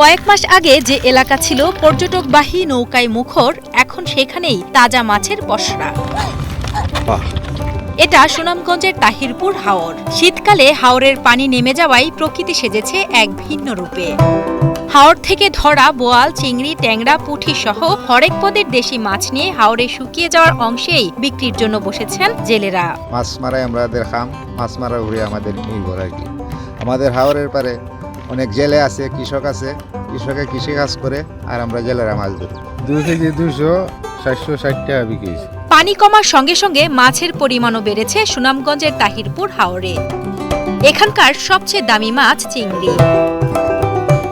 কয়েক মাস আগে যে এলাকা ছিল পর্যটকবাহী নৌকায় মুখর এখন সেখানেই তাজা মাছের পসরা এটা সুনামগঞ্জের তাহিরপুর হাওর। শীতকালে হাওরের পানি নেমে যাওয়ায় প্রকৃতি সেজেছে এক ভিন্ন রূপে। হাওর থেকে ধরা বোয়াল চিংড়ি ট্যাংরা পুঁটি সহ হরেক পদের দেশি মাছ নিয়ে হাওরে শুকিয়ে যাওয়ার অংশেই বিক্রির জন্য বসেছেন জেলেরা। মাছ মারাই আমরা দেখাম মাছ মারার উপরে আমাদের নির্ভর আর কি। আমাদের হাওরের পারে অনেক জেলে আছে কৃষক আছে। কৃষকে কৃষি কাজ করে আর আমরা জেলেরা মাছ ধরি। দুই কেজি দুশো সাতশো ষাট টাকা বিক্রি পানি কমার সঙ্গে সঙ্গে মাছের পরিমাণও বেড়েছে সুনামগঞ্জের তাহিরপুর হাওরে। এখানকার সবচেয়ে দামি মাছ চিংড়ি।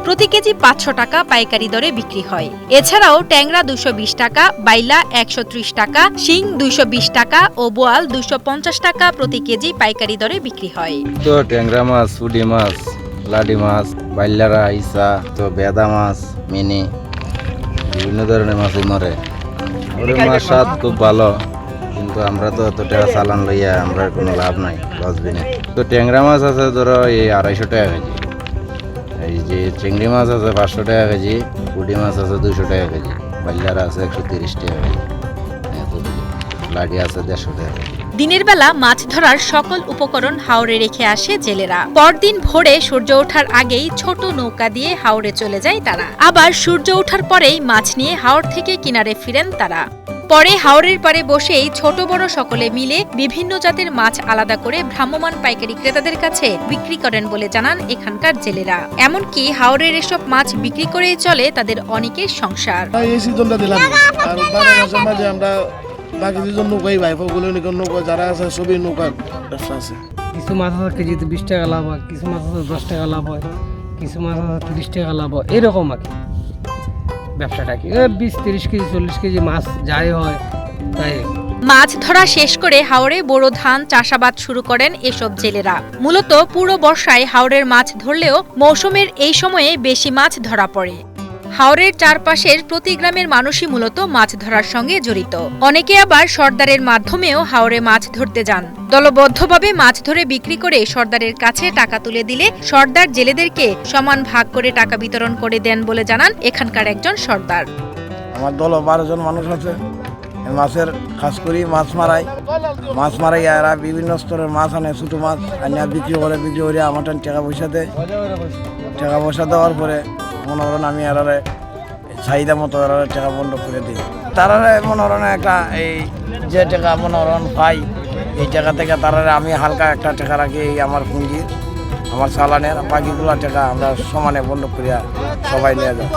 প্রতি কেজি পাঁচশো টাকা পাইকারি দরে বিক্রি হয়। এছাড়াও ট্যাংরা দুশো বিশ টাকা বাইলা একশো ত্রিশ টাকা শিং দুশো বিশ টাকা ও বোয়াল দুশো পঞ্চাশ টাকা প্রতি কেজি পাইকারি দরে বিক্রি হয়। তো ট্যাংরা মাছ পুডি মাছ লাডি মাছ বাইলারা ইসা তো বেদা মাছ মিনি বিভিন্ন ধরনের মাছই মরে। ওদের মাছ স্বাদ খুব ভালো কিন্তু আমরা তো এত টাকা চালান লইয়া আমরা কোনো লাভ নাই লসবিনে তো ট্যাংরা মাছ আছে ধরো এই আড়াইশো টাকা কেজি। এই যে চিংড়ি মাছ আছে পাঁচশো টাকা কেজি পুডি মাছ আছে দুশো টাকা কেজি বাইলারা আছে একশো তিরিশ টাকা কেজি লাডি আছে দেড়শো টাকা কেজি। দিনের বেলা মাছ ধরার সকল উপকরণ হাওরে রেখে আসে জেলেরা। পরদিন ভোরে সূর্য ওঠার আগেই ছোট নৌকা দিয়ে হাওরে চলে যায় তারা। আবার সূর্য ওঠার পরেই মাছ নিয়ে হাওর থেকে কিনারে ফিরেন তারা। পরে হাওরের পারে বসেই ছোট বড় সকলে মিলে বিভিন্ন জাতের মাছ আলাদা করে ভ্রাম্যমাণ পাইকারি ক্রেতাদের কাছে বিক্রি করেন বলে জানান এখানকার জেলেরা। এমনকি হাওরের এসব মাছ বিক্রি করেই চলে তাদের অনেকের সংসার। বাকি দুজন নৌকাই ভাই ওগুলো নৌকা যারা আছে সবই নৌকা ব্যবসা আছে। কিছু মাছ আছে কেজিতে বিশ টাকা লাভ হয় কিছু মাছ আছে দশ টাকা লাভ হয় কিছু মাছ আছে তিরিশ টাকা লাভ হয় এরকম আর কি। ব্যবসাটা কি? বিশ তিরিশ কেজি চল্লিশ কেজি মাছ যাই হয় তাই। মাছ ধরা শেষ করে হাওড়ে বোরো ধান চাষাবাদ শুরু করেন এসব জেলেরা। মূলত পুরো বর্ষায় হাওরের মাছ ধরলেও মৌসুমের এই সময়ে বেশি মাছ ধরা পড়ে। হাওরের চারপাশের প্রতি গ্রামের মানুষই মূলত মাছ ধরার সঙ্গে জড়িত। অনেকে আবার সর্দারের মাধ্যমেও হাওরে মাছ ধরতে যান। দলবদ্ধভাবে মাছ ধরে বিক্রি করে সর্দারের কাছে টাকা তুলে দিলে সর্দার জেলেদেরকে সমান ভাগ করে টাকা বিতরণ করে দেন বলে জানান এখানকার একজন সর্দার। আমার দল বারো জন মানুষ আছে। মাছের খাস করি, মাছ মারাই। মাছ মারাই, এরা বিভিন্ন স্তরের মাছ আনে, ছোটো মাছ আনে, বিক্রি করে বিক্রি করে আমার টাকা পয়সা দেয়। টাকা পয়সা দেওয়ার পরে মনে করেন আমি এরারে চাহিদা মতো এরারে টাকা বন্ধ করে দিই। তারারে মনে করেন একটা এই যে টাকা মনে করেন পাই, এই টাকা থেকে তারারে আমি হালকা একটা টাকা রাখি এই আমার পুঁজির আমার সালানের বাকিগুলো টাকা আমরা সমানে বন্ধ করিয়া সবাই নিয়ে যাই।